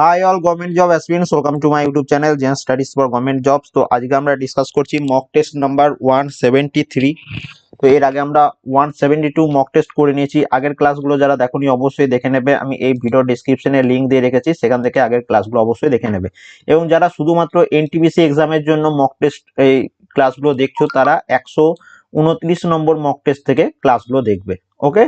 Hi all government job aspirants welcome to my YouTube channel Gen studies for government jobs তো আজকে আমরা discuss করছি mock test number one seventy three তো এর আগে আমরা one seventy two mock test করে নিয়েছি। আগের ক্লাসগুলো যারা দেখোনি অবশ্যই দেখে নেবে। আমি এই ভিডিও ডিসক্রিপশনে লিঙ্ক দিয়ে রেখেছি, সেখান থেকে আগের ক্লাসগুলো অবশ্যই দেখে নেবে। এবং যারা শুধুমাত্র এনটিপিসি এক্সামের জন্য মক টেস্ট এই ক্লাসগুলো দেখছ, তারা একশো উনত্রিশ নম্বর মক টেস্ট থেকে ক্লাসগুলো দেখবে। ওকে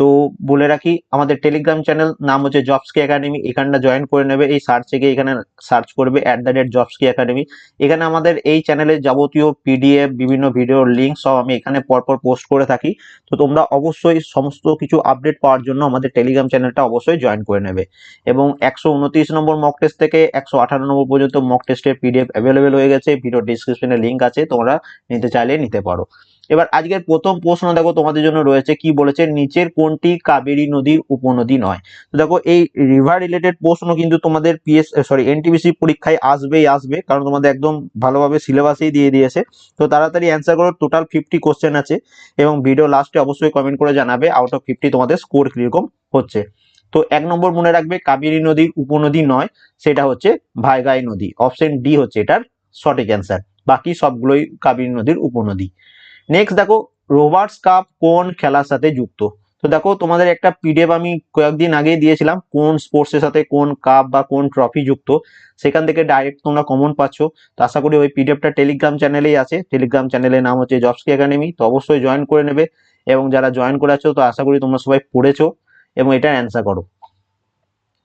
তো বলে রাখি, আমাদের টেলিগ্রাম চ্যানেল নাম হচ্ছে জবসকি একাডেমি এখানটা জয়েন করে নেবে, এই সার্চে গিয়ে এখানে সার্চ করবে অ্যাট দ্য রেট জবসকি একাডেমি এখানে আমাদের এই চ্যানেলে যাবতীয় পিডিএফ বিভিন্ন ভিডিওর লিঙ্ক সব আমি এখানে পরপর পোস্ট করে থাকি। তো তোমরা অবশ্যই সমস্ত কিছু আপডেট পাওয়ার জন্য আমাদের টেলিগ্রাম চ্যানেলটা অবশ্যই জয়েন করে নেবে। এবং একশো উনত্রিশ নম্বর মক টেস্ট থেকে একশো আঠারো নম্বর পর্যন্ত মক টেস্টের পিডিএফ অ্যাভেলেবেল হয়ে গেছে ভিডিও ডিসক্রিপশনে লিঙ্ক আছে, তোমরা নিতে চাইলে নিতে পারো। এবার আজকের প্রথম প্রশ্ন দেখো তোমাদের জন্য রয়েছে, কি বলেছে? নিচের কোনটি কাবেরী নদীর উপনদী নয়? তো দেখো, এই রিভার রিলেটেড প্রশ্ন কিন্তু তোমাদের পিএস সরি এনটিপিসি পরীক্ষায় আসবেই আসবে, কারণ তোমাদের একদম ভালোভাবে সিলেবাসেই দিয়ে দিয়েছে। তো তাড়াতাড়ি অ্যান্সার করো টোটাল ফিফটি কোশ্চেন আছে এবং ভিডিও লাস্টে অবশ্যই কমেন্ট করে জানাবে আউট অফ ফিফটি তোমাদের স্কোর কীরকম হচ্ছে। তো এক নম্বর মনে রাখবে, কাবেরী নদীর উপনদী নয়, সেটা হচ্ছে ভাইগাই নদী। অপশন ডি হচ্ছে এটার সঠিক অ্যান্সার বাকি সবগুলোই কাবেরী নদীর উপনদী। নেক্সট দেখো রোবার্টস কাপ কোন খেলার সাথে যুক্ত? তো দেখো, তোমাদের একটা পিডিএফ আমি কয়েকদিন আগেই দিয়েছিলাম, কোন স্পোর্টসের সাথে কোন কাপ বা কোন ট্রফি যুক্ত। সেখান থেকে ডাইরেক্ট তোমরা কমন পাচ্ছ। তো আশা করি ওই পিডিএফটা টেলিগ্রাম চ্যানেলেই আছে। টেলিগ্রাম চ্যানেলের নাম হচ্ছে জবসকি একাডেমি তো অবশ্যই জয়েন করে নেবে। এবং যারা জয়েন করে আছো, তো আশা করি তোমরা সবাই পড়েছো এবং এটা অ্যান্সার করো।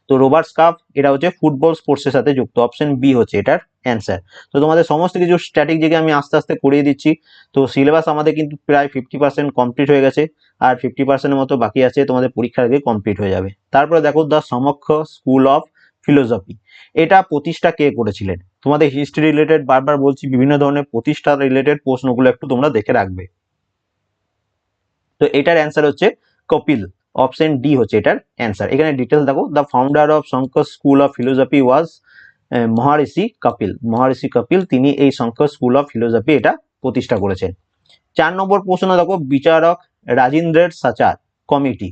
তো রোবার্টস কাপ এটা হচ্ছে ফুটবল স্পোর্টসের সাথে যুক্ত। অপশন বি হচ্ছে এটার। অ্যান্সার তো তোমাদের সমস্ত কিছু স্ট্র্যাটেজিকে আমি আস্তে আস্তে করিয়ে দিচ্ছি। তো সিলেবাস আমাদের কিন্তু প্রায় ফিফটি পার্সেন্ট কমপ্লিট হয়ে গেছে আর ফিফটি পার্সেন্টের মতো বাকি আছে, তোমাদের পরীক্ষার আগে কমপ্লিট হয়ে যাবে। তারপরে দেখো the Samkhya school of philosophy এটা প্রতিষ্ঠা কে করেছিলেন? তোমাদের হিস্ট্রি রিলেটেড বারবার বলছি, বিভিন্ন ধরনের প্রতিষ্ঠা রিলেটেড প্রশ্নগুলো একটু তোমরা দেখে রাখবে। তো এটার অ্যান্সার হচ্ছে কপিল। অপশন ডি হচ্ছে এটার অ্যান্সার এখানে ডিটেলস দেখো the founder of Shankar school of philosophy was Maharishi Kapil. Maharishi Kapil তিনি এই শঙ্কর স্কুল অফ ফিলোসফি এটা প্রতিষ্ঠা করেছেন। চার নম্বর প্রশ্ন দেখো, বিচারক রাজেন্দ্রের সাচার, কমিটি।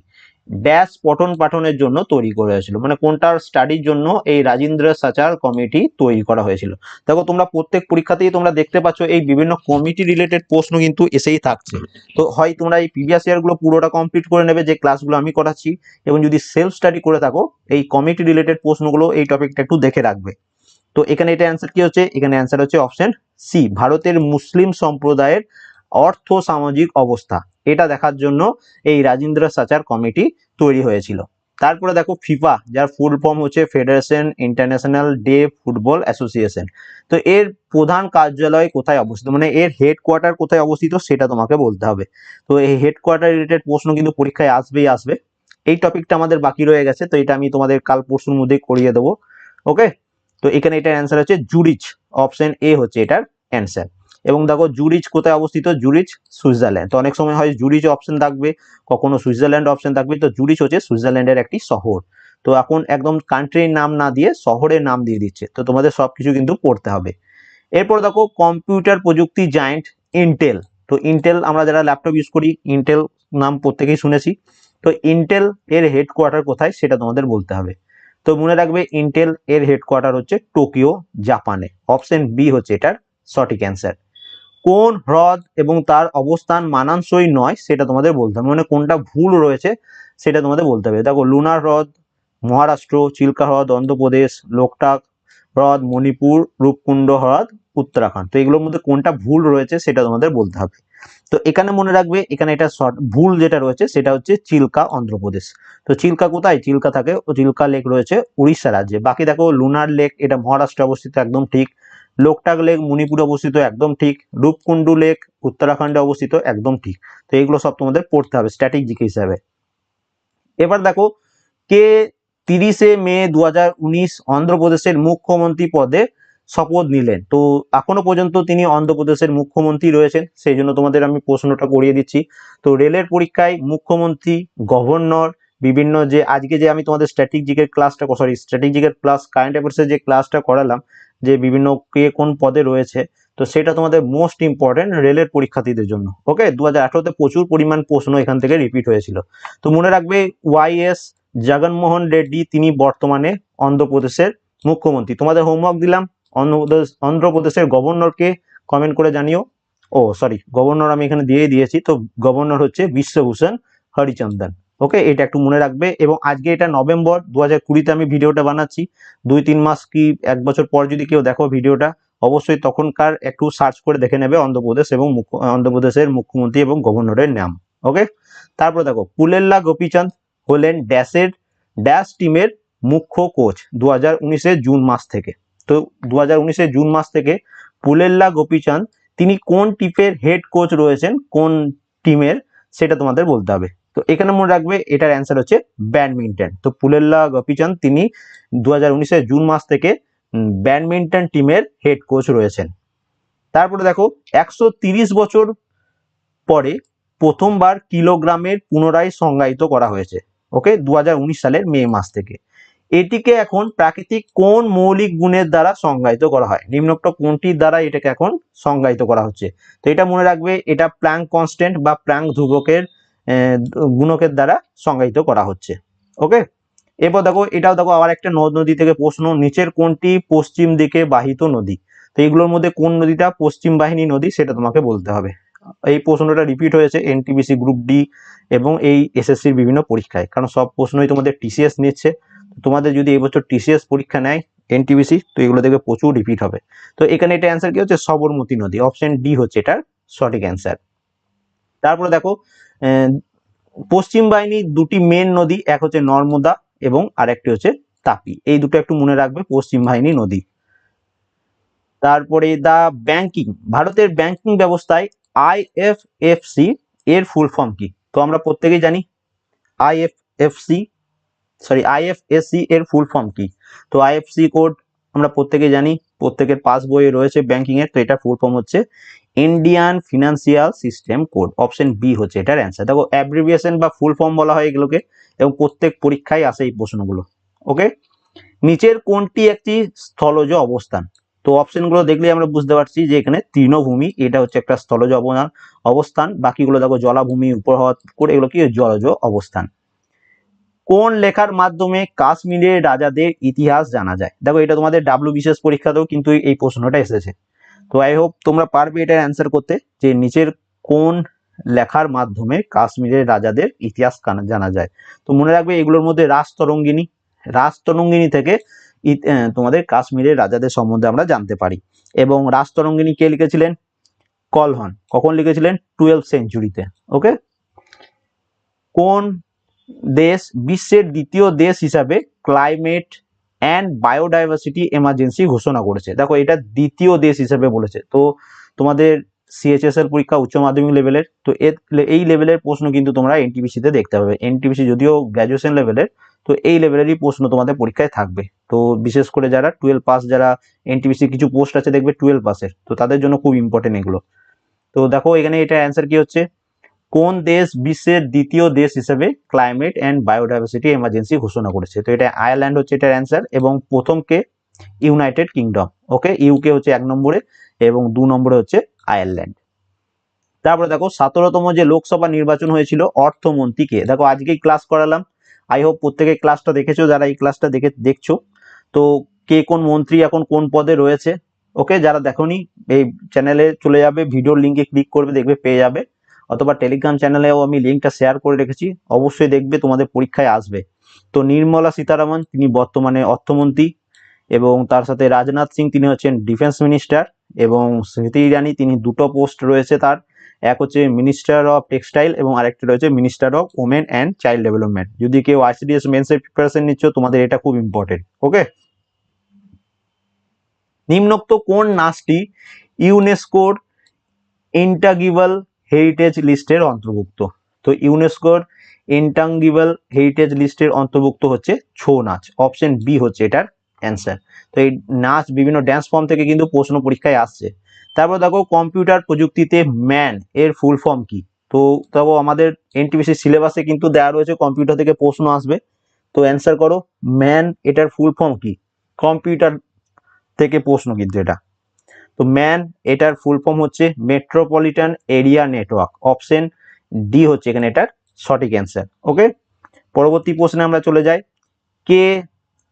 ড্যাশ পঠন পাঠনের জন্য তৈরি করা হয়েছিল। মানে কোনটার স্টাডির জন্য এই রাজেন্দ্র সাচার কমিটি তৈরি করা হয়েছিল। দেখো, তোমরা প্রত্যেক পরীক্ষাতেই তোমরা দেখতে পাচ্ছ এই বিভিন্ন কমিটি রিলেটেড প্রশ্ন কিন্তু এসেই থাকছে। তো হয় তোমরা এই প্রিভিয়াস ইয়ারগুলো পুরোটা কমপ্লিট করে নেবে, যে ক্লাসগুলো আমি করাচ্ছি, এবং যদি সেলফ স্টাডি করে থাকো, এই কমিটি রিলেটেড প্রশ্নগুলো এই টপিকটা একটু দেখে রাখবে। তো এখানে এটা অ্যান্সার কি হচ্ছে? এখানে অ্যান্সার হচ্ছে অপশন সি ভারতের মুসলিম সম্প্রদায়ের অর্থ সামাজিক অবস্থা। এটা দেখার জন্য এই রাজেন্দ্র সাচার কমিটি তৈরি হয়েছিল। তারপরে দেখো ফিফা, যার ফুল ফর্ম হচ্ছে Federation International de Football Association তো এর প্রধান কার্যালয় কোথায় অবস্থিত? মানে এর হেডকোয়ার্টার কোথায় অবস্থিত সেটা তোমাকে বলতে হবে। তো এই হেডকোয়ার্টার রিলেটেড প্রশ্ন কিন্তু পরীক্ষায় আসবেই আসবে। এই টপিকটা আমাদের বাকি রয়ে গেছে, তো এটা আমি তোমাদের কাল পরশুর মধ্যেই করিয়ে দেবো। ওকে তো এখানে এটার অ্যান্সার হচ্ছে জুরিচ অপশন এ হচ্ছে এটার অ্যান্সার এবং দেখো জুরিচ কোথায় অবস্থিত? Zurich, Switzerland. তো অনেক সময় হয় জুরিচ অপশন থাকবে, কখনো সুইজারল্যান্ড অপশন থাকবে। তো জুরিচ হচ্ছে সুইজারল্যান্ডের একটি শহর। তো এখন একদম কান্ট্রির নাম না দিয়ে শহরের নাম দিয়ে দিচ্ছে। তো তোমাদের সব কিছু কিন্তু পড়তে হবে। এরপর দেখো কম্পিউটার প্রযুক্তি জায়েন্ট ইন্টেল তো ইন্টেল আমরা যারা ল্যাপটপ ইউজ করি ইন্টেল নাম প্রত্যেকেই শুনেছি। তো ইন্টেল এর হেডকোয়ার্টার কোথায় সেটা তোমাদের বলতে হবে। তো মনে রাখবে ইন্টেল এর হেডকোয়ার্টার হচ্ছে টোকিও জাপানে অপশন বি হচ্ছে এটার সঠিক অ্যান্সার কোন হ্রদ এবং তার অবস্থান মানানসই নয়, সেটা তোমাদের বলতে হবে। মানে কোনটা ভুল রয়েছে, সেটা তোমাদের বলতে হবে। দেখো, লুনার হ্রদ, মহারাষ্ট্র, চিল্কা হ্রদ, অন্ধ্রপ্রদেশ, লোকটাক হ্রদ, মণিপুর, রূপকুণ্ড হ্রদ, উত্তরাখণ্ড। তো এগুলোর মধ্যে কোনটা ভুল রয়েছে, সেটা তোমাদের বলতে হবে। তো এখানে মনে রাখবে, এখানে এটা শর্ট ভুল যেটা রয়েছে, সেটা হচ্ছে চিল্কা, অন্ধ্রপ্রদেশ। তো চিল্কা কোথায়? চিল্কা থাকে, ও চিল্কা লেক রয়েছে উড়িষ্যা রাজ্যে। বাকি দেখো, লুনার লেক, এটা মহারাষ্ট্রে অবস্থিত, একদম ঠিক। লোকটাক লেক মণিপুরে অবস্থিত একদম ঠিক, রূপকুণ্ডু লেক উত্তরাখণ্ডে অবস্থিত একদম ঠিক। তো এগুলো সব তোমাদের পড়তে হবে স্ট্র্যাটেজিক হিসাবে। এবার দেখো, কে তিরিশে মে দু হাজার উনিশ অন্ধ্রপ্রদেশের মুখ্যমন্ত্রী পদে শপথ নিলেন? তো এখনও পর্যন্ত তিনি অন্ধ্রপ্রদেশের মুখ্যমন্ত্রী রয়েছেন, সেই জন্য তোমাদের আমি প্রশ্নটা করিয়ে দিচ্ছি। তো রেলের পরীক্ষায় মুখ্যমন্ত্রী, গভর্নর, বিভিন্ন যে, আজকে যে আমি তোমাদের স্ট্র্যাটেজিকের ক্লাসটা সরি স্ট্র্যাটেজিকের প্লাস কারেন্ট অ্যাফেয়ার্সের যে ক্লাসটা করালাম যে বিভিন্ন কে কোন পদে রয়েছে, তো সেটা তোমাদের মোস্ট ইম্পর্টেন্ট রেলের পরীক্ষার্থীদের জন্য ওকে দু হাজার আঠারোতে প্রচুর পরিমাণ প্রশ্ন এখান থেকে রিপিট হয়েছিল। তো মনে রাখবে ওয়াইএস জগনমোহন রেড্ডি, তিনি বর্তমানে অন্ধ্রপ্রদেশের মুখ্যমন্ত্রী। তোমাদের হোমওয়ার্ক দিলাম, অন্ধ্রপ্রদেশ, অন্ধ্রপ্রদেশের গভর্নরকে কমেন্ট করে জানিও। ও সরি গভর্নর আমি এখানে দিয়ে দিয়েছি, তো গভর্নর হচ্ছে বিশ্বভূষণ হরিচন্দন। ওকে এটা একটু মনে রাখবে এবং আজকে এটা নভেম্বর দু হাজার কুড়িতে আমি ভিডিওটা বানাচ্ছি। দুই, তিন মাস কি এক বছর পর যদি কেউ দেখো ভিডিওটা, অবশ্যই তখনকার একটু সার্চ করে দেখে নেবে অন্ধ্রপ্রদেশ এবং অন্ধ্রপ্রদেশের মুখ্যমন্ত্রী এবং গভর্নরের নাম ওকে তারপর দেখো, পুলেল্লা গোপীচন্দ হলেন ড্যাশের, ড্যাশ টিমের মুখ্য কোচ দু হাজার জুন মাস থেকে। তো দু হাজার জুন মাস থেকে পুলেল্লা গোপীচন্দ তিনি কোন টিপের হেড কোচ রয়েছেন, কোন টিমের সেটা তোমাদের বলতে হবে। তো এখানে মনে রাখবে, এটার অ্যান্সার হচ্ছে ব্যাডমিন্টন। তো পুলেল্লা গোপীচন্দ তিনি দু হাজার জুন মাস থেকে ব্যাডমিন্টন টিমের হেড কোচ রয়েছেন। তারপরে দেখো, একশো বছর পরে প্রথমবার কিলোগ্রামের পুনরায় সংজ্ঞায়িত করা হয়েছে, ওকে? দু হাজার উনিশ সালের মে মাস থেকে। এটিকে এখন প্রাকৃতিক কোন মৌলিক গুণের দ্বারা সংজ্ঞায়িত করা হয়? নিম্নোক্ত কোনটির দ্বারা এটাকে এখন সংজ্ঞায়িত করা হচ্ছে? তো এটা মনে রাখবে, এটা প্ল্যাঙ্ক কনস্ট্যান্ট বা প্ল্যাঙ্ক ধ্রুবকের গুণকের দ্বারা সংজ্ঞায়িত করা হচ্ছে। ওকে? এরপর দেখো, এটাও দেখো, আবার একটা নদ নদী থেকে প্রশ্ন, নিচের কোনটি পশ্চিম দিকে বাহিত নদী? তো এগুলোর মধ্যে কোন নদীটা পশ্চিম বাহিনী নদী সেটা তোমাকে বলতে হবে। এই প্রশ্নটা রিপিট হয়েছে এনটিবিসি গ্রুপ ডি এবং এই এসএসসির বিভিন্ন পরীক্ষায়। কারণ সব প্রশ্নই তোমাদের টিসিএস নিচ্ছে। তোমাদের যদি এবছর টিসিএস পরীক্ষা নেয় এনটিবিসি তো এগুলো দেখবে প্রচুর রিপিট হবে। তো এখানে এটা অ্যান্সার কি হচ্ছে? সবরমতী নদী। অপশন ডি হচ্ছে এটার সঠিক অ্যান্সার তারপরে দেখো পশ্চিম বাহিনীর দুটি মেন নদী, এক হচ্ছে নর্মদা এবং আরেকটি হচ্ছে তাপি। এই দুটো একটু মনে রাখবে, পশ্চিম বাহিনী নদী। তারপরে দা ব্যাংকিং ভারতের ব্যাংকিং ব্যবস্থায় আইএফএফসি এর ফুল ফর্ম কি? তো আমরা প্রত্যেকেই জানি আইএফএফসি সরি আইএফএসসি এর ফুল ফর্ম কি? তো আইএফসি কোড আমরা প্রত্যেকেই জানি, প্রত্যেকের পাস বইয়ে রয়েছে ব্যাংকিং এর, তো এটা ফুল ফর্ম হচ্ছে Indian Financial System Code option B হচ্ছে এটার অ্যান্সার দেখো অ্যাব্রিভিয়েশন বা ফুল ফর্ম বলা হয় এগুলোকে, এবং প্রত্যেক পরীক্ষায় আসে এই প্রশ্নগুলো ওকে নিচের কোনটি একটি স্থলজ অবস্থান? তো অপশনগুলো দেখলে আমরা বুঝতে পারছি যে এখানে তৃণভূমি, এটা হচ্ছে একটা স্থলজ অবদান অবস্থান। বাকিগুলো দেখো, জলাভূমি উপর হওয়া করে এগুলো কি? জলজ অবস্থান। কোন লেখার মাধ্যমে কাশ্মীরের রাজাদের ইতিহাস জানা যায়? দেখো, এটা তোমাদের ডাব্লিউ বিশেষ পরীক্ষাতেও কিন্তু এই প্রশ্নটা এসেছে। তো আই হোপ তোমরা পারবে এটার অ্যান্সার করতে, যে নিচের কোন লেখার মাধ্যমে কাশ্মীরের রাজাদের ইতিহাস জানা যায়। তো মনে রাখবে এগুলোর মধ্যে রাজতরঙ্গিনী রাজতরঙ্গিনী থেকে তোমাদের কাশ্মীরের রাজাদের সম্বন্ধে আমরা জানতে পারি। এবং রাজতরঙ্গিনী কে লিখেছিলেন? কলহন। কখন লিখেছিলেন? টুয়েলভ সেঞ্চুরিতে ওকে কোন দেশ বিশ্বের দ্বিতীয় দেশ হিসাবে ক্লাইমেট অ্যান্ড বায়োডাইভার্সিটি এমার্জেন্সি ঘোষণা করেছে। দেখো, এটা দ্বিতীয় দেশ হিসেবে বলেছে। তো তোমাদের সিএচএস এর পরীক্ষা উচ্চ মাধ্যমিক লেভেলের তো এই লেভেলের প্রশ্ন কিন্তু তোমরা এনটিপিসিতে দেখতে পাবে। এনটিপিসি যদিও গ্র্যাজুয়েশন লেভেলের তো এই লেভেলেরই প্রশ্ন তোমাদের পরীক্ষায় থাকবে। তো বিশেষ করে যারা টুয়েলভ পাস যারা এনটিপিসি কিছু পোস্ট আছে, দেখবে টুয়েলভ পাসের তো তাদের জন্য খুব ইম্পর্টেন্ট এগুলো। তো দেখো, এখানে এটা অ্যান্সার কি হচ্ছে? কোন দেশ বিশ্বের দ্বিতীয় দেশ হিসেবে ক্লাইমেট অ্যান্ড বায়োডাইভার্সিটি এমার্জেন্সি ঘোষণা করেছে? তো এটা আয়ারল্যান্ড হচ্ছে এটার অ্যান্সার এবং প্রথমকে ইউনাইটেড কিংডম ওকে ইউকে হচ্ছে এক নম্বরে এবং দু নম্বরে হচ্ছে আয়ারল্যান্ড তারপরে দেখো, সতেরোতম যে লোকসভা নির্বাচন হয়েছিল অর্থমন্ত্রীকে দেখো, আজকেই ক্লাস করালাম। আই হোপ প্রত্যেকে ক্লাসটা দেখেছ, যারা এই ক্লাসটা দেখে, দেখছ। তো কে কোন মন্ত্রী এখন কোন পদে রয়েছে? ওকে যারা দেখোনি, এই চ্যানেলে চলে যাবে ভিডিওর লিঙ্কে ক্লিক করবে, দেখবে, পেয়ে যাবে। অথবা টেলিগ্রাম চ্যানেলেও আমি লিঙ্কটা শেয়ার করে রেখেছি, অবশ্যই দেখবে তোমাদের পরীক্ষায় আসবে। তো নির্মলা সীতারামন, তিনি বর্তমানে অর্থমন্ত্রী এবং তার সাথে রাজনাথ সিং, তিনি হচ্ছেন ডিফেন্স মিনিস্টার এবং স্মৃতি ইরানি, তিনি দুটো পোস্ট রয়েছে তার। এক হচ্ছে মিনিস্টার অফ টেক্সটাইল এবং আরেকটি রয়েছে minister of women and child development যদি কেউ আইসিডিএস মেন্সের প্রিপারেশন নিচ্ছ, তোমাদের এটা খুব ইম্পর্টেন্ট ওকে নিম্নোক্ত কোন নাচটি ইউনেস্কোর ইন্টাগিবল হেরিটেজ লিস্টের অন্তর্ভুক্ত। তো ইউনেস্কোর ইন্টাঙ্গিবল হেরিটেজ লিস্টের অন্তর্ভুক্ত হচ্ছে ছৌ নাচ। অপশন বি হচ্ছে এটার অ্যান্সার তো এই নাচ বিভিন্ন ড্যান্স ফর্ম থেকে কিন্তু প্রশ্ন পরীক্ষায় আসছে। তারপর দেখো কম্পিউটার প্রযুক্তিতে ম্যান এর ফুল ফর্ম কি? তো দেখো, আমাদের এনটিপিসি সিলেবাসে কিন্তু দেওয়া রয়েছে কম্পিউটার থেকে প্রশ্ন আসবে। তো অ্যান্সার করো ম্যান এটার ফুল ফর্ম কি? কম্পিউটার থেকে প্রশ্ন কিন্তু এটা। তো ম্যান এটার ফুল ফর্ম হচ্ছে metropolitan area network option D হচ্ছে এখানে এটার সঠিক অ্যান্সার ওকে পরবর্তী প্রশ্নে আমরা চলে যাই। কে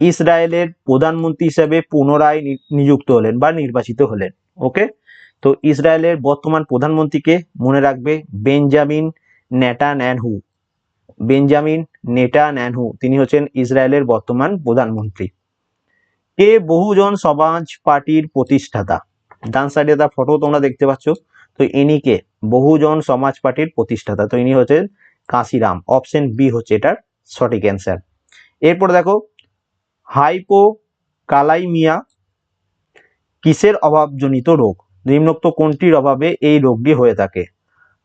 ইসরায়েলের প্রধানমন্ত্রী হিসেবে পুনরায় নিযুক্ত হলেন বা নির্বাচিত হলেন ওকে তো ইসরায়েলের বর্তমান প্রধানমন্ত্রীকে মনে রাখবে? বেঞ্জামিন নেটানয়াহু বেঞ্জামিন নেটানয়াহু, তিনি হচ্ছেন ইসরায়েলের বর্তমান প্রধানমন্ত্রী। কে বহুজন সমাজ পার্টির প্রতিষ্ঠাতা? ডান সাইডে তার ফটো তোমরা দেখতে পাচ্ছ। তো ইনি কে? বহুজন সমাজ পার্টির প্রতিষ্ঠাতা। তো ইনি হচ্ছেন কাশিরাম। অপশন বি হচ্ছে এটার সঠিক অ্যান্সার এরপর দেখো হাইপো কালাইমিয়া কিসের অভাবজনিত রোগ? নিম্নোক্ত কোনটির অভাবে এই রোগটি হয়ে থাকে?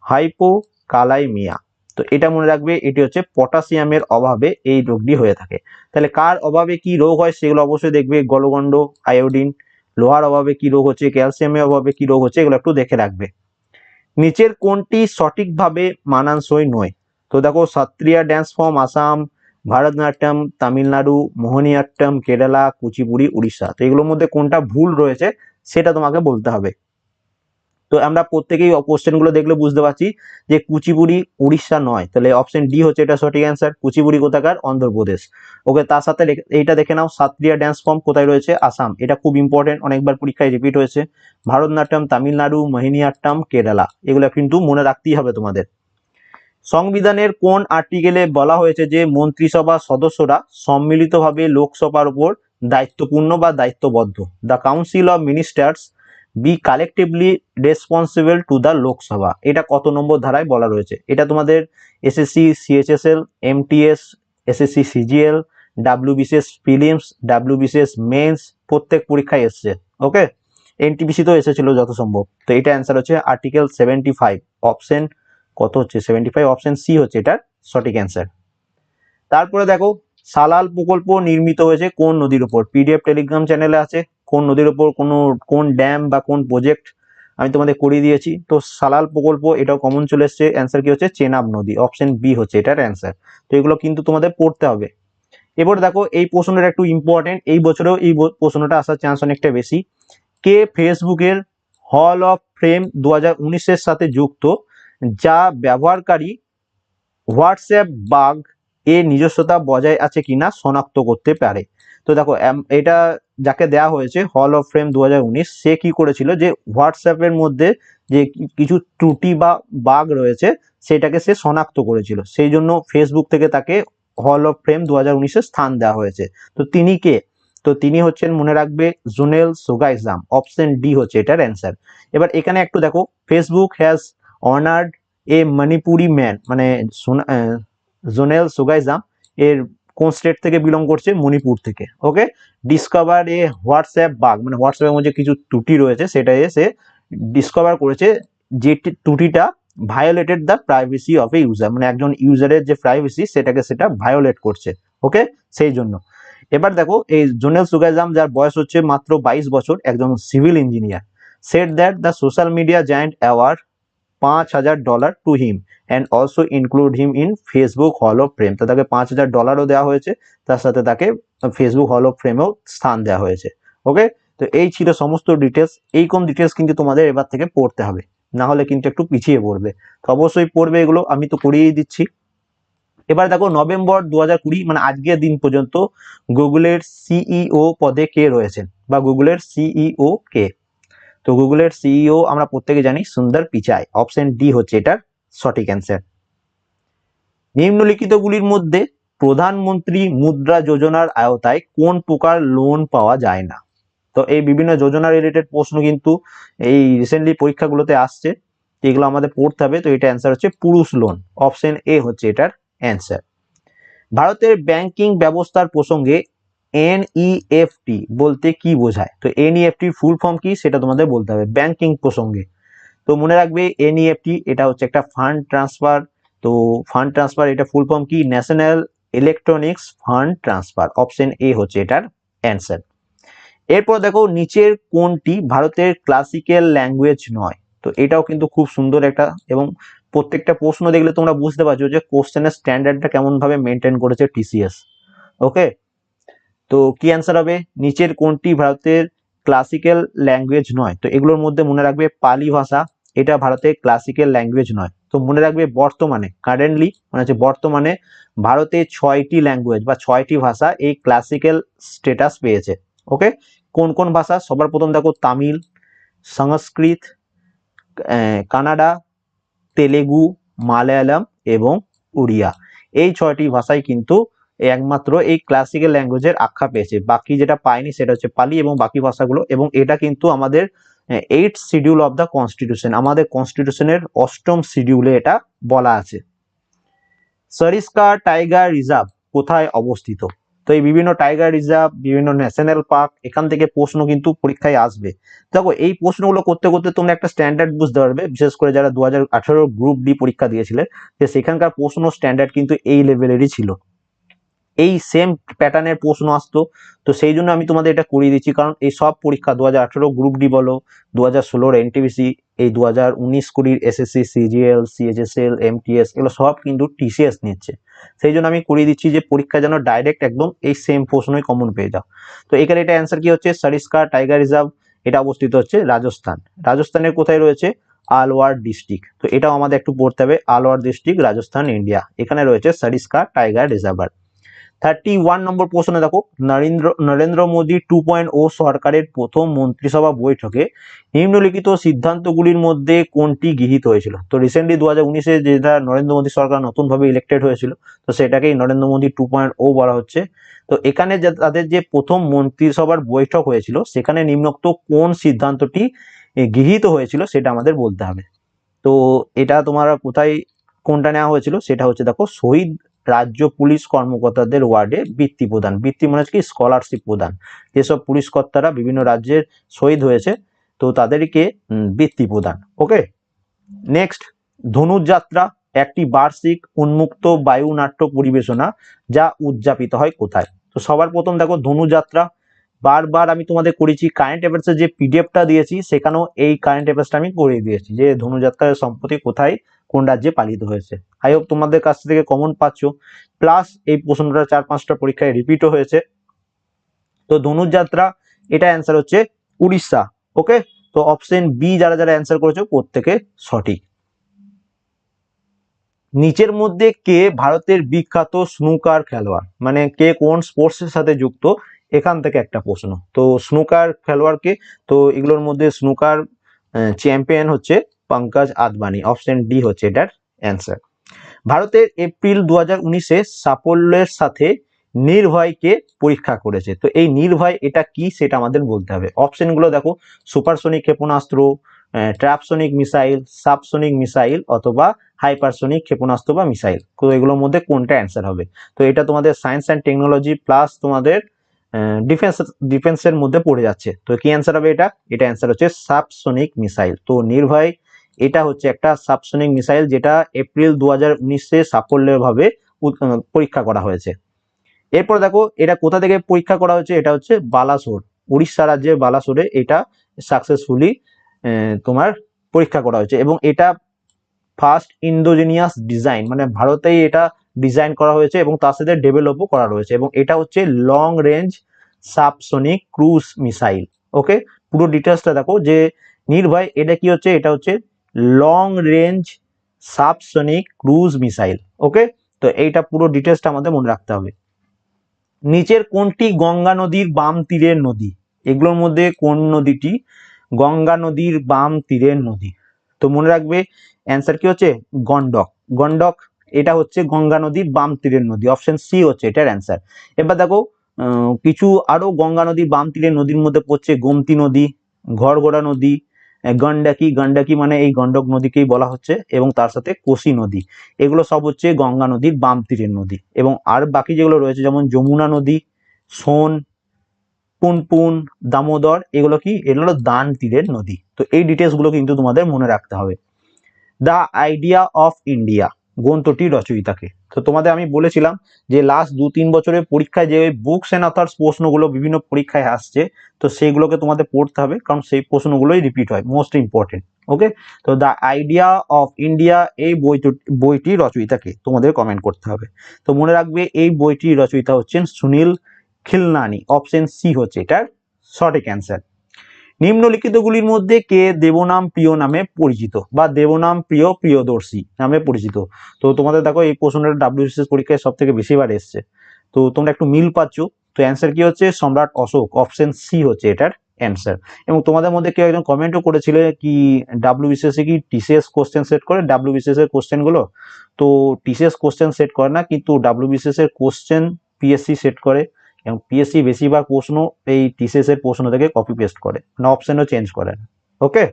হাইপো কালাইমিয়া তো এটা মনে রাখবে, এটি হচ্ছে পটাশিয়ামের অভাবে এই রোগটি হয়ে থাকে। তাহলে কার অভাবে কি রোগ হয় সেগুলো অবশ্যই দেখবে গলগণ্ড আয়োডিন লোহার অভাবে কি রোগ হচ্ছে, ক্যালসিয়ামের অভাবে কি রোগ হচ্ছে, এগুলো একটু দেখে রাখবে। নিচের কোনটি সঠিকভাবে মানানসই নয়। তো দেখো সাত্রিয়া ড্যান্স ফর্ম, আসাম, ভারতনাট্যম, তামিলনাড়ু মোহিনীঅট্টম কেরালা, কুচিপুড়ি, উড়িষ্যা। তো এগুলোর মধ্যে কোনটা ভুল রয়েছে, সেটা তোমাকে বলতে হবে। তো আমরা প্রত্যেকেই কোশ্চেনগুলো দেখলে বুঝতে পারছি যে কুচিপুড়ি উড়িষ্যা নয়। তাহলে অপশন ডি হচ্ছে এটা সঠিক অ্যান্সার কুচিপুড়ি কোথাকার? অন্ধ্রপ্রদেশ। ওকে তার সাথে এইটা দেখে নাও সাত্রিয়া ড্যান্স ফর্ম কোথায় রয়েছে? আসাম। এটা খুব ইম্পর্টেন্ট অনেকবার পরীক্ষায় রিপিট হয়েছে। ভারতনাট্যম, তামিলনাড়ু মোহিনীঅট্টম কেরালা। এগুলো কিন্তু মনে রাখতেই হবে তোমাদের। সংবিধানের কোন আর্টিকেলে বলা হয়েছে যে মন্ত্রিসভা সদস্যরা সম্মিলিতভাবে লোকসভার উপর দায়িত্বপূর্ণ বা দায়িত্ববদ্ধ? The council of ministers be collectively responsible to the Lok Sabha এটা কত নম্বর ধারায় বলা রয়েছে? এটা তোমাদের SSC CHSL MTS SSC CGL WBCS prelims WBCS mains প্রত্যেক পরীক্ষায় এসছে ওকে এনটিপিসি তো এসেছিল যত সম্ভব। তো এটা অ্যান্সার হচ্ছে আর্টিকেল সেভেন্টি ফাইভ অপশন কত হচ্ছে? সেভেন্টি ফাইভ অপশন সি হচ্ছে এটার সঠিক অ্যান্সার তারপরে দেখো, সালাল প্রকল্প নির্মিত হয়েছে কোন নদীর উপর? পিডিএফ টেলিগ্রাম চ্যানেলে আছে। কোন নদীর ওপর কোনো, কোন ড্যাম বা কোন প্রজেক্ট আমি তোমাদের করিয়ে দিয়েছি। তো সালাল প্রকল্প, এটাও কমন চলে এসছে। অ্যান্সার কি হচ্ছে? চেনাব নদী। অপশন বি হচ্ছে এটার অ্যান্সার তো এগুলো কিন্তু তোমাদের পড়তে হবে। এবার দেখো, এই প্রশ্নটা একটু ইম্পর্টেন্ট এই বছরেও এই প্রশ্নটা আসার চান্স অনেকটা বেশি। কে ফেসবুকের হল অফ ফ্রেম দু হাজার উনিশের সাথে যুক্ত? যা ব্যবহারকারী হোয়াটসঅ্যাপ বাগ এ নিজস্বতা বজায় আছে কিনা শনাক্ত করতে পারে। তো দেখো এটা যাকে দেয়া হয়েছে হল অফ ফ্রেম দু হাজার উনিশ, সে কি করেছিল যে হোয়াটসঅ্যাপের মধ্যে যে কিছু ত্রুটি বা বাগ রয়েছে, সেটাকে সে শনাক্ত করেছিল। সেই জন্য ফেসবুক থেকে তাকে হল অফ ফ্রেম দু হাজার স্থান দেওয়া হয়েছে। তো তিনি কে? তো তিনি হচ্ছেন, মনে রাখবে জুনেল সোগাইজাম অপশন ডি হচ্ছে এটার অ্যান্সার এবার এখানে একটু দেখো Facebook has honoured a Manipuri man মানে জোনেল সুগাইজাম এর কোন স্টেট থেকে বিলং করছে? মণিপুর থেকে okay discover a WhatsApp bug মানে হোয়াটসঅ্যাপের মধ্যে কিছু ত্রুটি রয়েছে, সেটা এসে ডিসকভার করেছে যে ত্রুটিটা violated the privacy of a user মানে একজন ইউজারের যে প্রাইভেসি সেটাকে সেটা ভায়োলেট করছে ওকে সেই জন্য। এবার দেখো, এই জোনেল সুগাইজাম যার বয়স হচ্ছে মাত্র বাইশ বছর, একজন civil engineer said that the social media giant award পাঁচ হাজার dollar to him and also include him in Facebook hall of fame. তো তাকে পাঁচ হাজার ডলারও দেওয়া হয়েছে, তার সাথে তাকে ফেসবুক হল অফ ফ্রেমেও স্থান দেওয়া হয়েছে। ওকে? তো এই ছিল সমস্ত ডিটেলস এই কম ডিটেলস কিন্তু তোমাদের এবার থেকে পড়তে হবে। না হলে কিন্তু একটু পিছিয়ে পড়বে। তো অবশ্যই পড়বে এগুলো, আমি তো করিয়েই দিচ্ছি। এবার দেখো, নভেম্বর দু হাজার কুড়ি মানে আজকের দিন পর্যন্ত গুগলের সিইও পদে কে রয়েছেন? বা গুগলের সিইও কে? তো গুগলের সিইও আমরা প্রত্যেকে জানি সুন্দর পিচাই। অপশন ডি হচ্ছে এটার সঠিক অ্যান্সার নিম্নলিখিতগুলির মধ্যে প্রধানমন্ত্রী মুদ্রা যোজনার আওতায় কোন প্রকার লোন পাওয়া যায় না। তো এই বিভিন্ন যোজনা রিলেটেড প্রশ্ন কিন্তু এই রিসেন্টলি পরীক্ষাগুলোতে আসছে। এগুলো আমাদের পড়তে হবে। তো এটা অ্যান্সার হচ্ছে পুরুষ লোন অপশন এ হচ্ছে এটার অ্যান্সার ভারতের ব্যাংকিং ব্যবস্থার প্রসঙ্গে এনইএফটি বলতে কি বোঝায়? তো এনইএফটির ফুল ফর্ম কি? সেটা তোমাদের বলতে হবে ব্যাংকিং প্রসঙ্গে। তো মনে রাখবে এনইএফটি এটা হচ্ছে একটা ফান্ড ট্রান্সফার তো ফান্ড ট্রান্সফার এটা ফুল ফর্ম কি? National electronics fund transfer option A হচ্ছে এটার অ্যান্সার এরপর দেখো নিচের কোনটি? ভারতের ক্লাসিক্যাল ল্যাঙ্গুয়েজ নয়। তো এটাও কিন্তু খুব সুন্দর একটা এবং প্রত্যেকটা প্রশ্ন দেখলে তোমরা বুঝতে পারছ যে কোশ্চেনের স্ট্যান্ডার্ডটা কেমন ভাবে মেনটেন করেছে টিসিএস ওকে তো কি অ্যান্সার হবে? নিচের কোনটি ভারতের ক্লাসিক্যাল ল্যাঙ্গুয়েজ নয়? তো এগুলোর মধ্যে মনে রাখবে পালি ভাষা, এটা ভারতের ক্লাসিক্যাল ল্যাঙ্গুয়েজ নয়। তো মনে রাখবে বর্তমানে কারেন্টলি মানে হচ্ছে বর্তমানে ভারতে ছয়টি ল্যাঙ্গুয়েজ বা ছয়টি ভাষা এই ক্লাসিক্যাল স্টেটাস পেয়েছে। ওকে কোন কোন ভাষা? সবার প্রথম দেখো তামিল, সংস্কৃত কানাডা, তেলেগু, মালায়ালাম এবং উড়িয়া। এই ছয়টি ভাষাই কিন্তু একমাত্র এই ক্লাসিক্যাল ল্যাঙ্গুয়েজের আখ্যা পেয়েছে। বাকি যেটা পায়নি সেটা হচ্ছে পালি এবং বাকি ভাষাগুলো এবং এটা কিন্তু আমাদের eight schedule of the constitution আমাদের কনস্টিটিউশনের অষ্টম শিডিউলে এটা বলা আছে। সরিস্কা টাইগার রিজার্ভ কোথায় অবস্থিত? তো এই বিভিন্ন টাইগার রিজার্ভ, বিভিন্ন ন্যাশনাল পার্ক এখান থেকে প্রশ্ন কিন্তু পরীক্ষায় আসবে। দেখো, এই প্রশ্নগুলো করতে করতে তোমরা একটা স্ট্যান্ডার্ড বুঝতে পারবে, বিশেষ করে যারা দু হাজার আঠারো গ্রুপ ডি পরীক্ষা দিয়েছিলে যে সেখানকার প্রশ্ন স্ট্যান্ডার্ড কিন্তু এই লেভেলেরই ছিল। এই সেম প্যাটার্নের প্রশ্ন আসতো। তো সেই জন্য আমি তোমাদের এটা করিয়ে দিচ্ছি, কারণ এই সব পরীক্ষা দু হাজার আঠারো গ্রুপ ডি বলো দু হাজার ষোলোর এনটিভিসি এই দু হাজার উনিশ কুড়ির এসএসসি সিজিএল সিএইচএসএল এমটিএস এগুলো সব কিন্তু টিসিএস নিচ্ছে। সেই জন্য আমি করিয়ে দিচ্ছি যে পরীক্ষা যেন ডাইরেক্ট একদম এই সেম প্রশ্নই কমন পেয়ে যাও। তো এখানে এটা অ্যান্সার কি হচ্ছে? সরিস্কা টাইগার রিজার্ভ এটা অবস্থিত হচ্ছে রাজস্থান। রাজস্থানের কোথায় রয়েছে? আলওয়ার ডিস্ট্রিক্ট তো এটাও আমাদের একটু পড়তে হবে, আলওয়ার ডিস্ট্রিক্ট রাজস্থান ইন্ডিয়া এখানে রয়েছে Sariska tiger reservoir thirty one number প্রশ্ন দেখো, Narendra Narendra Modi two point O সরকারের প্রথম মন্ত্রিসভা বৈঠকে নিম্নলিখিত সিদ্ধান্তগুলির মধ্যে কোনটি গৃহীত হয়েছিল? তো রিসেন্টলি দু হাজার উনিশে যেটা নরেন্দ্র মোদী সরকার নতুনভাবে ইলেক্টেড হয়েছিল, তো সেটাকেই Narendra Modi two point O বলা হচ্ছে। তো এখানে তাদের যে প্রথম মন্ত্রিসভার বৈঠক হয়েছিল, সেখানে নিম্নোক্ত কোন সিদ্ধান্তটি গৃহীত হয়েছিল সেটা আমাদের বলতে হবে। তো এটা তোমার কোথায়, কোনটা নেওয়া হয়েছিল সেটা হচ্ছে দেখো, শহীদ রাজ্য পুলিশ কর্মকর্তাদের ওয়ার্ডে বৃত্তি প্রদান। বৃত্তি মানে কি স্কলারশিপ প্রদান। যেসব পুলিশ কর্তারা বিভিন্ন রাজ্যের শহীদ হয়েছে, তো তাদেরকে বৃত্তি প্রদান। ওকে নেক্সট ধনুযাত্রা একটি বার্ষিক উন্মুক্ত বায়ু নাট্য পরিবেশনা যা উদযাপিত হয় কোথায়? তো সবার প্রথম দেখো ধনুযাত্রা বারবার আমি তোমাদের করেছি কারেন্ট অ্যাফেয়ার্সের যে পিডিএফটা দিয়েছি, সেখানেও এই কারেন্ট অ্যাফেয়ার্সটা আমি করে দিয়েছি যে ধনুযাত্রার সম্প্রতি কোথায় কোন রাজ্যে পালিত হয়েছে। আই হোপ তোমাদের কাছ থেকে কমন পাচ্ছ। প্লাস এই প্রশ্নটা চার পাঁচটা পরীক্ষায় রিপিটও হয়েছে। তো ধনুযাত্রা এটা অ্যান্সার হচ্ছে উড়িষ্যা ওকে তো অপশন বি যারা যারা অ্যান্সার করেছ প্রত্যেকে সঠিক। নিচের মধ্যে কে ভারতের বিখ্যাত স্নুকার খেলোয়াড়? মানে কে কোন স্পোর্টসের সাথে যুক্ত? এখান থেকে একটা প্রশ্ন। তো স্নুকার খেলোয়াড়কে তো এগুলোর মধ্যে স্নুকার চ্যাম্পিয়ন হচ্ছে পঙ্কজ আদবানি। অপশন ডি হচ্ছে এটার অ্যান্সার ভারতের এপ্রিল দু হাজার উনিশে সাফল্যের সাথে নির্ভয়কে পরীক্ষা করেছে। তো এই নির্ভয় এটা কি সেটা আমাদের বলতে হবে। অপশনগুলো দেখো সুপারসোনিক ক্ষেপণাস্ত্র ট্র্যাপসোনিক মিসাইল সাবসোনিক মিসাইল অথবা হাইপারসোনিক ক্ষেপণাস্ত্র বা মিসাইল তো এগুলোর মধ্যে কোনটা অ্যান্সার হবে? তো এটা তোমাদের সায়েন্স অ্যান্ড টেকনোলজি প্লাস তোমাদের ডিফেন্স ডিফেন্সের মধ্যে পড়ে যাচ্ছে। তো কি অ্যান্সার হবে এটা? এটা অ্যান্সার হচ্ছে সাবসোনিক মিসাইল তো নির্ভয় এটা হচ্ছে একটা সাবসোনিক মিসাইল যেটা এপ্রিল দু হাজার উনিশে সাফল্যভাবে পরীক্ষা করা হয়েছে। এরপর দেখো, এটা কোথা থেকে পরীক্ষা করা হয়েছে? এটা হচ্ছে বালাসোর, উড়িষ্যা রাজ্যের বালাসোরে এটা সাকসেসফুলি তোমার পরীক্ষা করা হয়েছে। এবং এটা ফার্স্ট ইন্ডোজিনিয়াস ডিজাইন মানে ভারতেই এটা ডিজাইন করা হয়েছে এবং তার সাথে ডেভেলপও করা রয়েছে। এবং এটা হচ্ছে long range subsonic cruise missile okay পুরো ডিটেলসটা দেখো যে, নির্ভয়, এটা কি হচ্ছে? এটা হচ্ছে long range subsonic cruise missile okay তো এইটা পুরো ডিটেলসটা আমাদের মনে রাখতে হবে। নিচের কোনটি গঙ্গা নদীর বাম তীরের নদী? এগুলোর মধ্যে কোন নদীটি? গঙ্গা নদীর বাম তীরের নদী। তো মনে রাখবে অ্যান্সার কি হচ্ছে? গন্ডক গন্ডক এটা হচ্ছে গঙ্গা নদীর বাম তীরের নদী। অপশন সি হচ্ছে এটার অ্যান্সার এবার দেখো কিছু আরও গঙ্গা নদীর বাম তীরের নদীর মধ্যে পড়ছে গোমতী নদী ঘরগোড়া নদী গন্ডাকি গন্ডাকি মানে এই গন্ডক নদীকেই বলা হচ্ছে এবং তার সাথে কোশি নদী। এগুলো সব হচ্ছে গঙ্গা নদীর বাম তীরের নদী এবং আর বাকি যেগুলো রয়েছে, যেমন যমুনা নদী, সোন, পুনপুন, দামোদর, এগুলো কি? এগুলো দান তীরের নদী। তো এই ডিটেলসগুলো কিন্তু তোমাদের মনে রাখতে হবে। দ্য আইডিয়া অফ ইন্ডিয়া গ্রন্থটি রচয়িতাকে। তো তোমাদের আমি বলেছিলাম যে লাস্ট দু তিন বছরের পরীক্ষায় যে বুকস অ্যান্ড অথার্স প্রশ্নগুলো বিভিন্ন পরীক্ষায় আসছে, তো সেইগুলোকে তোমাদের পড়তে হবে, কারণ সেই প্রশ্নগুলোই রিপিট হয় মোস্ট ইম্পর্টেন্ট ওকে তো দ্য আইডিয়া অফ ইন্ডিয়া এই বইটি বইটি রচয়িতাকে তোমাদের কমেন্ট করতে হবে। তো মনে রাখবে এই বইটি রচয়িতা হচ্ছেন সুনীল খিলনানি অপশন সি হচ্ছে এটার সঠিক অ্যান্সার নিম্নলিখিতগুলির মধ্যে কে দেবনাম প্রিয় নামে পরিচিত বা দেবনাম প্রিয় প্রিয়দর্শী নামে পরিচিত? তো তোমাদের দেখো এই প্রশ্নটা ডাব্লিউবিসিএস পরীক্ষায় সব থেকে বেশিবার এসছে। তো তোমরা একটু মিল পাচ্ছ? তো অ্যান্সার কি হচ্ছে? সম্রাট অশোক অপশন সি হচ্ছে এটার অ্যান্সার এবং তোমাদের মধ্যে কেউ একজন কমেন্টও করেছিল কি ডাব্লিউবিসিএস কি টিসিএস কোশ্চেন সেট করে? ডাব্লিউবিসিএস এর কোশ্চেনগুলো? তো টিসিএস কোশ্চেন সেট করে না, কিন্তু ডাব্লিউবিসিএস এর কোশ্চেন পিএসসি সেট করে। এবং পিএসসি বেশিরভাগ প্রশ্ন এই টিসিএস এর প্রশ্ন থেকে কপি পেস্ট করে না অপশনও চেঞ্জ করে না ওকে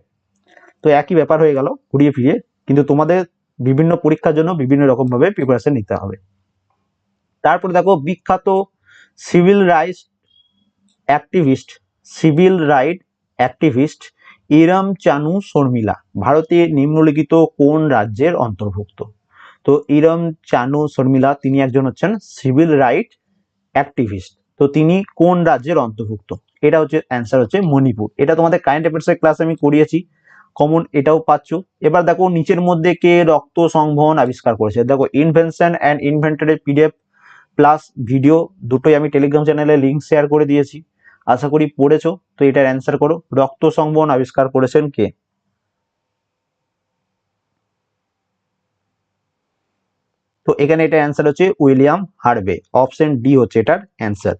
তো একই ব্যাপার হয়ে গেল, ঘুরিয়ে ফিরিয়ে, কিন্তু তোমাদের বিভিন্ন পরীক্ষার জন্য বিভিন্ন রকম ভাবে প্রিপারেশন নিতে হবে। তারপরে দেখো, বিখ্যাত civil rights activist civil right activist Irom Chanu Sharmila, ভারতে নিম্নলিখিত কোন রাজ্যের অন্তর্ভুক্ত? তো ইরাম চানু শর্মিলা, তিনি একজন হচ্ছেন সিভিল রাইট অ্যাক্টিভিস্ট তো তিনি কোন রাজ্যের অন্তর্ভুক্ত? এটা হচ্ছে অ্যান্সার হচ্ছে মণিপুর। এটা তোমাদের কারেন্ট অ্যাফেয়ার্সের ক্লাস আমি করিয়েছি। কমন এটাও পাচ্ছ। এবার দেখো নিচের মধ্যে কে রক্ত সংবহন আবিষ্কার করেছে? দেখো ইনভেনশন অ্যান্ড ইনভেন্টারের পিডিএফ প্লাস ভিডিও দুটোই আমি টেলিগ্রাম চ্যানেলে লিঙ্ক শেয়ার করে দিয়েছি। আশা করি পড়েছো, তো এটার অ্যান্সার করো। রক্ত সংবহন আবিষ্কার করেছেন কে? তো এখানে এটা অ্যান্সার হচ্ছে উইলিয়াম হার্বে অপশন ডি হচ্ছে এটার answer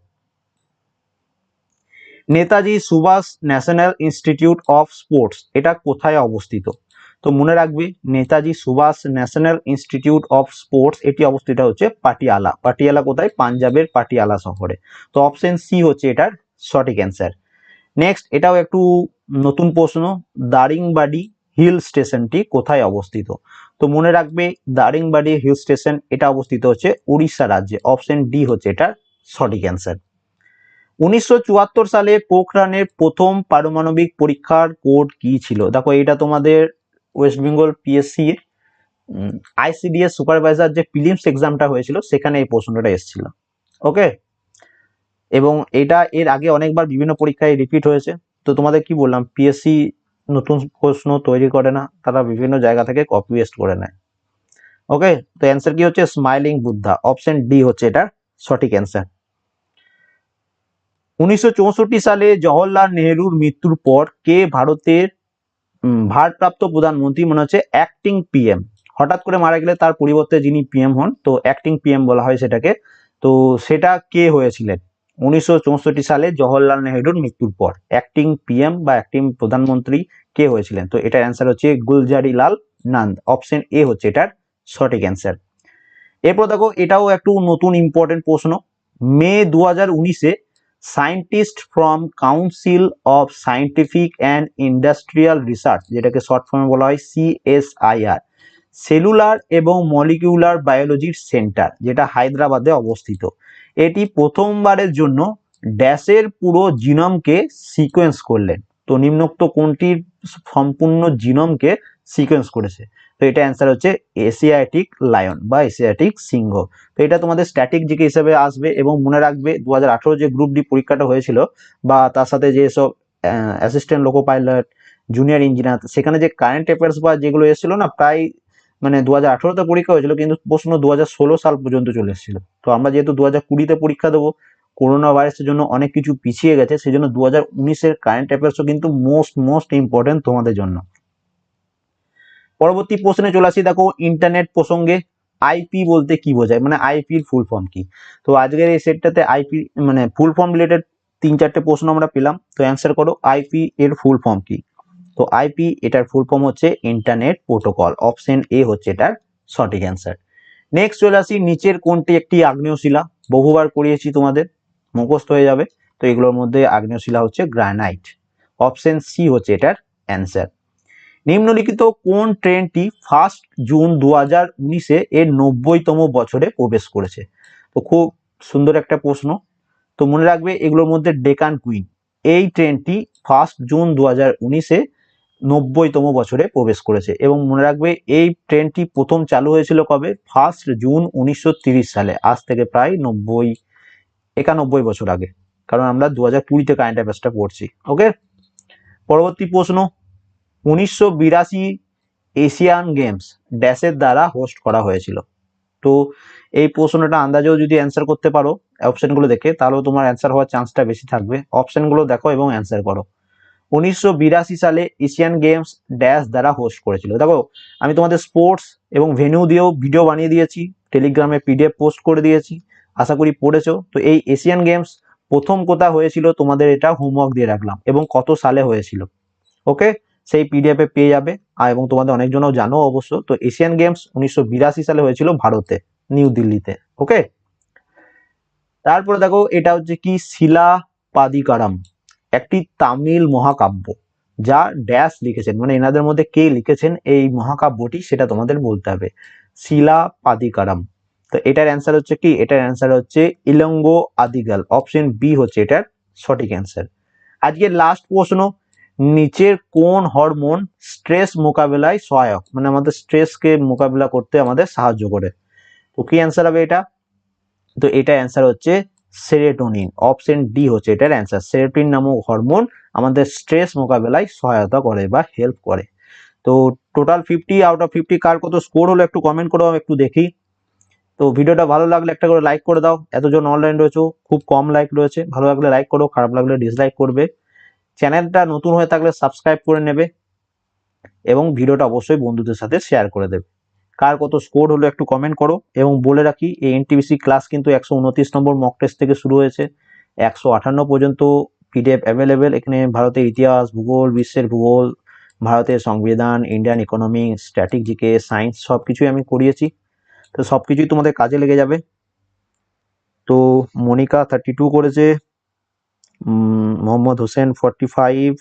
Netaji Subhas National Institute of Sports, এটা কোথায় অবস্থিত? তো মনে রাখবে, Netaji Subhas National Institute of Sports, এটি অবস্থিত হচ্ছে পাটিয়ালা। পাটিয়ালা কোথায়? পাঞ্জাবের পাটিয়ালা শহরে। তো অপশন সি হচ্ছে এটার সঠিক অ্যান্সার নেক্সট এটাও একটু নতুন প্রশ্ন, দারিংবাড়ি হিল স্টেশনটি কোথায় অবস্থিত? তো মনে রাখবে, দারিংবাড়ি হিল স্টেশন এটা অবস্থিত হচ্ছে উড়িষ্যা রাজ্যে। অপশন ডি হচ্ছে এটার সঠিক অ্যান্সার উনিশশো চুয়াত্তর সালে পোখরানের প্রথম পারমাণবিক পরীক্ষার কোড কি ছিল? দেখো এটা তোমাদের ওয়েস্ট বেঙ্গল পিএসসির আইসিডিএস সুপারভাইজার যে ফিলিমস এক্সামটা হয়েছিল, সেখানে এই প্রশ্নটা এসেছিল। ওকে এবং এটা এর আগে অনেকবার বিভিন্ন পরীক্ষায় রিপিট হয়েছে। তো তোমাদের কি বললাম পিএসসি নতুন প্রশ্ন তৈরি করে না, তারা বিভিন্ন জায়গা থেকে কপি পেস্ট করে নেয়। ওকে তো অ্যান্সার কি হচ্ছে? স্মাইলিং বুদ্ধা অপশন ডি হচ্ছে এটা সঠিক অ্যান্সার উনিশশো চৌষট্টি সালে জওহরলাল নেহরুর মৃত্যুর পর কে ভারতের ভারপ্রাপ্ত প্রধানমন্ত্রী? মনে হচ্ছে অ্যাক্টিং পিএম হঠাৎ করে মারা গেলে তার পরিবর্তে যিনি পিএম হন, তো অ্যাক্টিং পিএম বলা হয় সেটাকে। তো সেটা কে হয়েছিলেন? উনিশশো চৌষট্টি সালে জওহরলাল নেহরুর মৃত্যুর পর অ্যাক্টিং পিএম বা অ্যাক্টিং প্রধানমন্ত্রী কে হয়েছিলেন? তো এটার অ্যান্সার হচ্ছে গুলজারিলাল নান্দ। অপশন এ হচ্ছে এটার সঠিক অ্যান্সার এরপর দেখো, এটাও একটু নতুন ইম্পর্টেন্ট প্রশ্ন। মে দু হাজার উনিশে scientist from council of scientific and industrial research, যেটাকে শর্ট ফর্মে বলা হয় সিএসআইআর, সেলুলার এবং মলিকিউলার বায়োলজির সেন্টার, যেটা হায়দ্রাবাদে অবস্থিত। এটি প্রথমবারের জন্য ড্যাশের পুরো জিনমকে সিকোয়েন্স করলেন। তো নিম্নোক্ত কোনটির সম্পূর্ণ জিনমকে সিকোয়েন্স করেছে? তো এটা অ্যান্সার হচ্ছে এশিয়াটিক লায়ন বা এশিয়াটিক সিংহ তো এটা তোমাদের স্ট্যাটিক জিকে হিসেবে আসবে এবং মনে রাখবে দু হাজার আঠেরো যে গ্রুপ ডি পরীক্ষাটা হয়েছিল বা তার সাথে যে সব assistant loco pilot junior engineer সেখানে যে কারেন্ট অ্যাফেয়ার্স বা যেগুলো এসেছিল না, প্রায় মানে দু হাজার আঠারোতে পরীক্ষা হয়েছিল, কিন্তু প্রশ্ন দু হাজার ষোলো সাল পর্যন্ত চলে এসেছিল। তো আমরা যেহেতু দু হাজার কুড়িতে পরীক্ষা দেবো করোনা ভাইরাসের জন্য অনেক কিছু পিছিয়ে গেছে সেই জন্য দু হাজার উনিশের কারেন্ট অ্যাফেয়ার্সও কিন্তু মোস্ট মোস্ট ইম্পর্টেন্ট তোমাদের জন্য। পরবর্তী প্রশ্নে চলে আসি। দেখো ইন্টারনেট প্রসঙ্গে আইপি বলতে কি বোঝায়? মানে আইপির ফুল ফর্ম কি? তো আজকের এই সেটটাতে আইপি মানে ফুল ফর্ম রিলেটেড তিন চারটে প্রশ্ন আমরা পেলাম। তো অ্যান্সার করো আইপি এর ফুল ফর্ম কি? তো আইপি এটার ফুল ফর্ম হচ্ছে ইন্টারনেট প্রোটোকল অপশন এ হচ্ছে এটার সঠিক অ্যান্সার নেক্সট চলে আসি, নিচের কোনটি একটি আগ্নেয়শিলা? বহুবার করিয়েছি তোমাদের, মুখস্থ হয়ে যাবে। তো এগুলোর মধ্যে আগ্নেয়শিলা হচ্ছে গ্রানাইট অপশন সি হচ্ছে এটার অ্যান্সার নিম্নলিখিত কোন ট্রেনটি ফার্স্ট জুন দু হাজার উনিশে এর নব্বইতম বছরে প্রবেশ করেছে? তো খুব সুন্দর একটা প্রশ্ন। তো মনে রাখবে এগুলোর মধ্যে ডেকান কুইন। এই ট্রেনটি ফার্স্ট জুন দু হাজার উনিশে নব্বইতম বছরে প্রবেশ করেছে। এবং মনে রাখবে এই ট্রেনটি প্রথম চালু হয়েছিল কবে? ফার্স্ট জুন উনিশশো সালে। আজ থেকে প্রায় নব্বই, একানব্বই বছর আগে। কারণ আমরা দু হাজার কুড়িতে কারেন্ট অ্যাফেয়ার্সটা পড়ছি। ওকে পরবর্তী প্রশ্ন। উনিশশো বিরাশি এশিয়ান গেমস ড্যাশের দ্বারা হোস্ট করা হয়েছিল। তো এই প্রশ্নটা আন্দাজেও যদি অ্যান্সার করতে পারো অপশনগুলো দেখে তাহলেও তোমার অ্যান্সার হওয়ার চান্সটা বেশি থাকবে। অপশনগুলো দেখো এবং অ্যান্সার করো। উনিশশো বিরাশি সালে এশিয়ান গেমস ড্যাশ দ্বারা হোস্ট করেছিল। দেখো, আমি তোমাদের স্পোর্টস এবং ভেন্যু দিয়েও ভিডিও বানিয়ে দিয়েছি টেলিগ্রামে পিডিএফ পোস্ট করে দিয়েছি, আশা করি পড়েছো। তো এই এশিয়ান গেমস প্রথম কোথা হয়েছিল তোমাদের এটা হোমওয়ার্ক দিয়ে রাখলাম এবং কত সালে হয়েছিল। ওকে সেই পিডিএফ পেয়ে যাবে। আর এবং তোমাদের অনেকজনও জানো অবশ্য, তো এশিয়ান গেমস উনিশশো বিরাশি সালে হয়েছিল ভারতে, নিউ দিল্লিতে ওকে তারপরে দেখো, এটা হচ্ছে কি? শিলা পাদিকারাম একটি তামিল মহাকাব্য, যা ড্যাশ লিখেছেন। মানে এনাদের মধ্যে কে লিখেছেন এই মহাকাব্যটি, সেটা তোমাদের বলতে হবে। শিলা পাদিকারাম তো এটার অ্যান্সার হচ্ছে কি? এটার অ্যান্সার হচ্ছে ইলঙ্গো আদিগাল অপশন বি হচ্ছে এটার সঠিক অ্যান্সার আজকের লাস্ট প্রশ্ন নিচের কোন হরমোন স্ট্রেস মোকাবেলায় সহায়ক? মানে আমাদের স্ট্রেসকে মোকাবিলা করতে আমাদের সাহায্য করে। তো কি অ্যান্সার হবে এটা? তো এটা অ্যান্সার হচ্ছে সেরেটোনিন অপশন ডি হচ্ছে এটার অ্যান্সার সেরেটোনিন নামক হরমোন আমাদের স্ট্রেস মোকাবেলায় সহায়তা করে বা হেল্প করে। তো total fifty out of fifty কার কত স্কোর হলো একটু কমেন্ট করো একটু দেখি। তো ভিডিওটা ভালো লাগলে একটা করে লাইক করে দাও। এতজন অনলাইন রয়েছে, খুব কম লাইক রয়েছে। ভালো লাগলে লাইক করো, খারাপ লাগলে ডিসলাইক করবে। চ্যানেলটা নতুন হয়ে থাকলে সাবস্ক্রাইব করে নেবে এবং ভিডিওটা অবশ্যই বন্ধুদের সাথে শেয়ার করে দেবে। কার কত স্কোর হলো একটু কমেন্ট করো এবং বলে রাখি, এই এনটিবিসি ক্লাস কিন্তু একশো উনত্রিশ নম্বর মক টেস্ট থেকে শুরু হয়েছে। একশো আটান্ন পর্যন্ত পিডিএফ অ্যাভেলেবেল এখানে ভারতের ইতিহাস, ভূগোল, বিশ্বের ভূগোল, ভারতের সংবিধান Indian economy static GK science সব কিছুই আমি করিয়েছি। তো সব কিছুই তোমাদের কাজে লেগে যাবে। তো মনিকা থার্টি টু করেছে। Mohammad Hossain forty five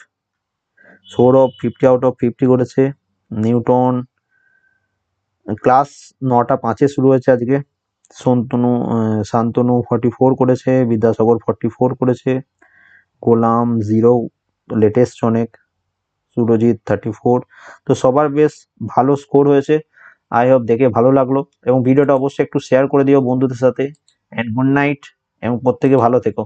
Sourav fifty out of fifty করেছে নিউটন ক্লাস নটা পাঁচে শুরু হয়েছে আজকে শান্তনু আহ, শান্তনু ফর্টি ফোর করেছে বিদ্যাসাগর ফর্টি ফোর করেছে গোলাম জিরো লেটেস্ট অনেক সুরজিৎ থার্টি ফোর তো সবার বেশ ভালো স্কোর হয়েছে আই হোপ দেখে ভালো লাগল এবং ভিডিওটা অবশ্যই একটু শেয়ার করে দিও বন্ধুদের সাথে অ্যান্ড গুড নাইট এবং প্রত্যেকে ভালো থেকো।